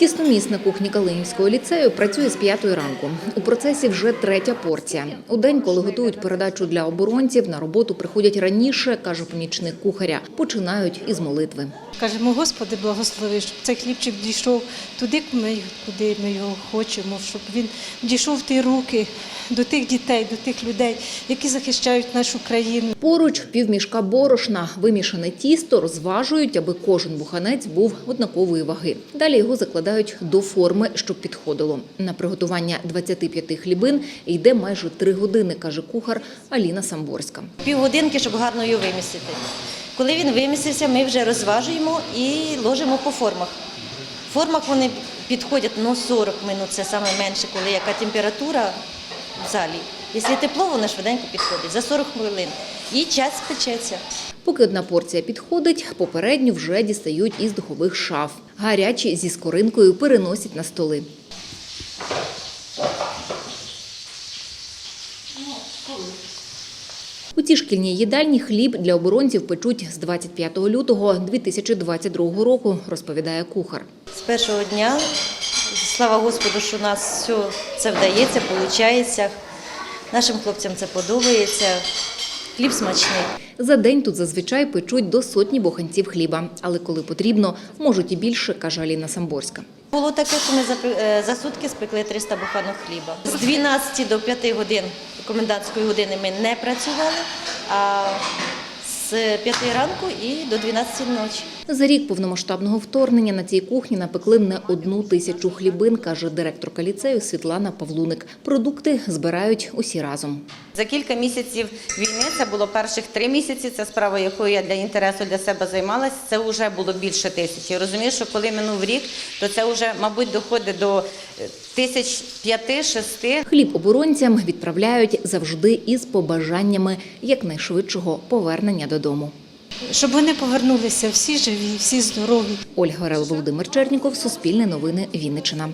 Тісноміс на кухні Калинівського ліцею працює з п'ятої ранку. У процесі вже третя порція. У день, коли готують передачу для оборонців, на роботу приходять раніше, каже помічник кухаря. Починають із молитви. Кажемо, Господи, благослови, щоб цей хлібчик дійшов туди, куди ми його хочемо, щоб він дійшов в ті руки до тих дітей, до тих людей, які захищають нашу країну. Поруч півмішка борошна, вимішане тісто розважують, аби кожен буханець був однакової ваги. Далі його закладають до форми, щоб підходило. На приготування 25 хлібин йде майже три години, каже кухар Аліна Самборська. Півгодинки, щоб гарно його вимісити. Коли він вимісився, ми вже розважуємо і ложимо по формах. В формах вони підходять ну, 40 минут, це саме менше, коли яка температура в залі. Якщо тепло, воно швиденько підходить за 40 хвилин. І час печеться. Поки одна порція підходить, попередню вже дістають із духових шаф. Гарячі зі скоринкою переносять на столи. У цій шкільній їдальні хліб для оборонців печуть з 25 лютого 2022 року, розповідає кухар. З першого дня, слава Господу, що у нас все це вдається, виходить. Нашим хлопцям це подобається. Хліб смачний. За день тут зазвичай печуть до сотні буханців хліба, але коли потрібно, можуть і більше, каже Аліна Самборська. Було таке, що ми за, е, сутки спекли 300 буханок хліба. З 12 до 5 годин комендантської години ми не працювали, а з 5 ранку і до 12 ночі. За рік повномасштабного вторгнення на цій кухні напекли не одну тисячу хлібин, каже директорка ліцею Світлана Павлуник. Продукти збирають усі разом. За кілька місяців війни це було перших три місяці. Це справа, якою я для інтересу для себе займалася. Це вже було більше тисячі. Розумію, що коли минув рік, то це вже, мабуть, доходить до е, тисяч п'яти-шести. Хліб оборонцям відправляють завжди із побажаннями якнайшвидшого повернення додому. Щоб вони повернулися всі живі, всі здорові. Ольга Орел, Володимир Черніков, Суспільне новини, Вінниччина.